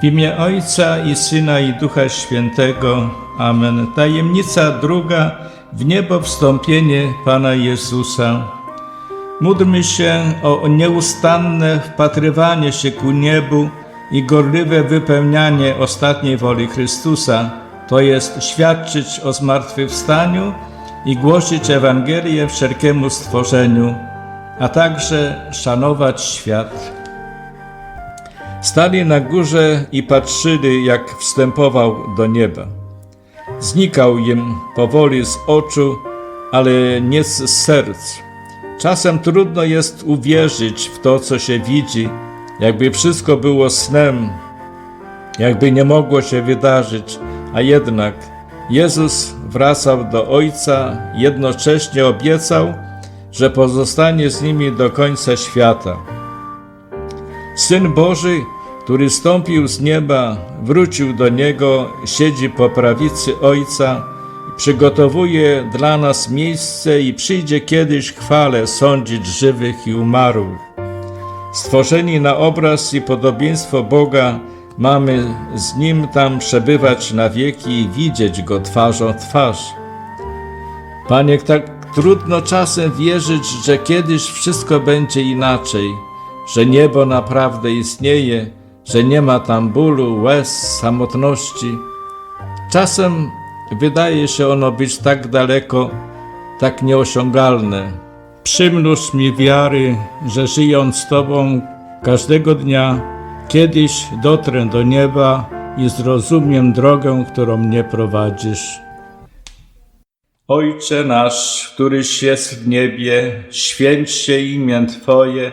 W imię Ojca i Syna i Ducha Świętego. Amen. Tajemnica druga w niebo wstąpienie Pana Jezusa. Módlmy się o nieustanne wpatrywanie się ku niebu i gorliwe wypełnianie ostatniej woli Chrystusa, to jest świadczyć o zmartwychwstaniu i głosić Ewangelię wszelkiemu stworzeniu, a także szanować świat. Stali na górze i patrzyli, jak wstępował do nieba. Znikał im powoli z oczu, ale nie z serc. Czasem trudno jest uwierzyć w to, co się widzi, jakby wszystko było snem, jakby nie mogło się wydarzyć, a jednak Jezus wracał do Ojca, jednocześnie obiecał, że pozostanie z nimi do końca świata. Syn Boży, który stąpił z nieba, wrócił do Niego, siedzi po prawicy Ojca, przygotowuje dla nas miejsce i przyjdzie kiedyś chwale sądzić żywych i umarłych. Stworzeni na obraz i podobieństwo Boga, mamy z Nim tam przebywać na wieki i widzieć Go twarzą twarz. Panie, tak trudno czasem wierzyć, że kiedyś wszystko będzie inaczej, że niebo naprawdę istnieje, że nie ma tam bólu, łez, samotności. Czasem wydaje się ono być tak daleko, tak nieosiągalne. Przymnóż mi wiary, że żyjąc z Tobą każdego dnia, kiedyś dotrę do nieba i zrozumiem drogę, którą mnie prowadzisz. Ojcze nasz, któryś jest w niebie, święć się imię Twoje,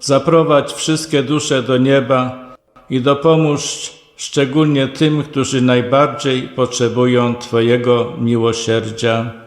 zaprowadź wszystkie dusze do nieba i dopomóż szczególnie tym, którzy najbardziej potrzebują Twojego miłosierdzia.